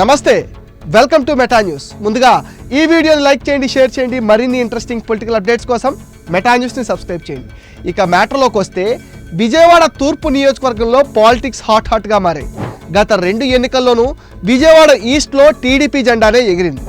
నమస్తే welcome to meta news. ముందుగా ఈ వీడియోని లైక్ చేయండి షేర్ చేయండి మరిన్ని ఇంట్రెస్టింగ్ పొలిటికల్ అప్డేట్స్ కోసం మెటా న్యూస్ని సబ్స్క్రైబ్ చేయండి. ఇక మ్యాటర్లోకి వస్తే విజయవాడ తూర్పు నియోజకవర్గంలో పాలిటిక్స్ హాట్ హాట్గా మారాయి. గత రెండు ఎన్నికల్లోనూ విజయవాడ ఈస్ట్లో టీడీపీ జెండానే ఎగిరింది.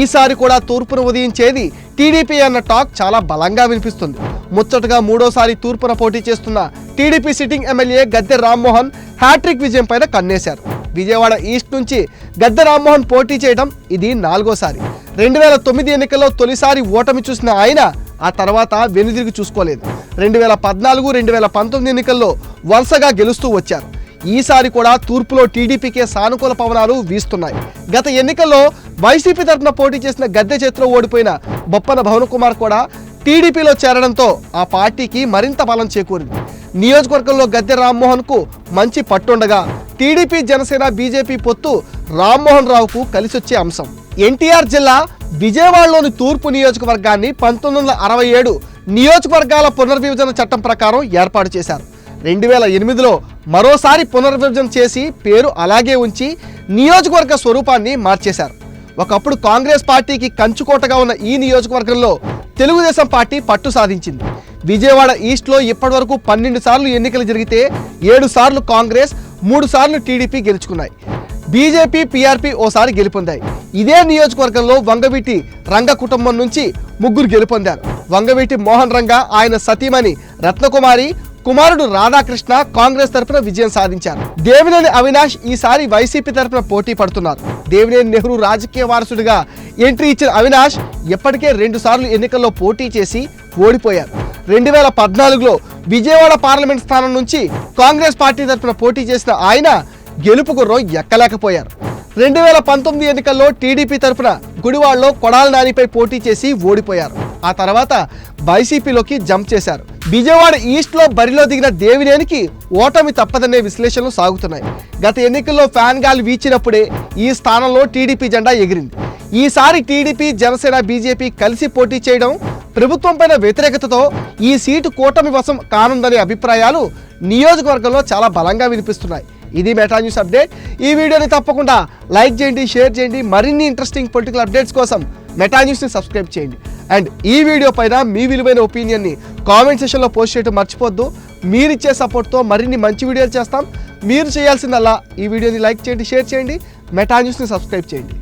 ఈసారి కూడా తూర్పున ఉదయించేది టీడీపీ అన్న టాక్ చాలా బలంగా వినిపిస్తుంది. ముచ్చటగా మూడోసారి తూర్పున పోటీ చేస్తున్న TDP sitting MLA Gadde Rammohan hat trick విజయం పైన కన్నేశారు. విజయవాడ ఈస్ట్ నుంచి గద్దె రామ్మోహన్ పోటీ చేయడం ఇది నాలుగోసారి. రెండు వేల తొమ్మిది ఎన్నికల్లో తొలిసారి ఓటమి చూసిన ఆయన ఆ తర్వాత వెనుదిరిగి చూసుకోలేదు. రెండు వేల పద్నాలుగు రెండు వేల పంతొమ్మిది ఎన్నికల్లో వరుసగా గెలుస్తూ వచ్చారు. ఈసారి కూడా తూర్పులో టీడీపీకే సానుకూల పవనాలు వీస్తున్నాయి. గత ఎన్నికల్లో వైసీపీ తరఫున పోటీ చేసిన గద్దె చేతిలో ఓడిపోయిన బొప్పన భవన్ కుమార్ కూడా టీడీపీలో చేరడంతో ఆ పార్టీకి మరింత బలం చేకూరింది. నియోజకవర్గంలో గద్దె రామ్మోహన్కు మంచి పట్టుండగా టీడీపీ జనసేన బీజేపీ పొత్తు రామ్మోహన్ రావుకు కలిసొచ్చే అంశం. ఎన్టీఆర్ జిల్లా విజయవాడలోని తూర్పు నియోజకవర్గాన్ని పంతొమ్మిది వందల అరవై ఏడు నియోజకవర్గాల పునర్విభజన చట్టం ప్రకారం ఏర్పాటు చేశారు. రెండు వేల ఎనిమిదిలో మరోసారి పునర్విభజన చేసి పేరు అలాగే ఉంచి నియోజకవర్గ స్వరూపాన్ని మార్చేశారు. ఒకప్పుడు కాంగ్రెస్ పార్టీకి కంచుకోటగా ఉన్న ఈ నియోజకవర్గంలో తెలుగుదేశం పార్టీ పట్టు సాధించింది. విజయవాడ ఈస్ట్లో ఇప్పటివరకు పన్నెండు సార్లు ఎన్నికలు జరిగితే ఏడు సార్లు కాంగ్రెస్ మూడుసార్లు టీడీపీ గెలుచుకున్నాయి. బీజేపీ పీఆర్పీ ఓసారి గెలుపొందాయి. ఇదే నియోజకవర్గంలో వంగవీటి రంగ కుటుంబం నుంచి ముగ్గురు గెలుపొందారు. వంగవీటి మోహన్ రంగ ఆయన సతీమణి రత్నకుమారి కుమారుడు రాధాకృష్ణ కాంగ్రెస్ తరపున విజయం సాధించారు. దేవినేని అవినాష్ ఈసారి వైసీపీ తరపున పోటీ పడుతున్నారు. దేవినేని నెహ్రూ రాజకీయ వారసుడిగా ఎంట్రీ ఇచ్చిన అవినాష్ ఎప్పటికే రెండు సార్లు ఎన్నికల్లో పోటీ చేసి ఓడిపోయారు. రెండు వేల పద్నాలుగులో విజయవాడ పార్లమెంట్ స్థానం నుంచి కాంగ్రెస్ పార్టీ తరఫున పోటీ చేసిన ఆయన గెలుపు గుర్రం ఎక్కలేకపోయారు. రెండు వేల పంతొమ్మిది ఎన్నికల్లో టీడీపీ తరఫున గుడివాడలో కొడాల నానిపై పోటీ చేసి ఓడిపోయారు. ఆ తర్వాత వైసీపీలోకి జంప్ చేశారు. విజయవాడ ఈస్ట్లో బరిలో దిగిన దేవినేనికి ఓటమి తప్పదనే విశ్లేషణలు సాగుతున్నాయి. గత ఎన్నికల్లో ఫ్యాన్ గాలి వీచినప్పుడే ఈ స్థానంలో టీడీపీ జెండా ఎగిరింది. ఈసారి టీడీపీ జనసేన బీజేపీ కలిసి పోటీ చేయడం ప్రభుత్వంపైన వ్యతిరేకతతో ఈ సీటు కూటమి వశం కానుందనే అభిప్రాయాలు నియోజకవర్గంలో చాలా బలంగా వినిపిస్తున్నాయి. ఇది మెటా న్యూస్ అప్డేట్. ఈ వీడియోని తప్పకుండా లైక్ చేయండి షేర్ చేయండి. మరిన్ని ఇంట్రెస్టింగ్ పొలిటికల్ అప్డేట్స్ కోసం మెటా న్యూస్ని సబ్స్క్రైబ్ చేయండి. అండ్ ఈ వీడియో పైన మీ విలువైన ఒపీనియన్ని కామెంట్ సెషన్లో పోస్ట్ చేయడం మర్చిపోద్దు మీరిచ్చే సపోర్ట్తో మరిన్ని మంచి వీడియోలు చేస్తాం. మీరు చేయాల్సిందల్లా ఈ వీడియోని లైక్ చేయండి షేర్ చేయండి. మెటా న్యూస్ని సబ్స్క్రైబ్ చేయండి.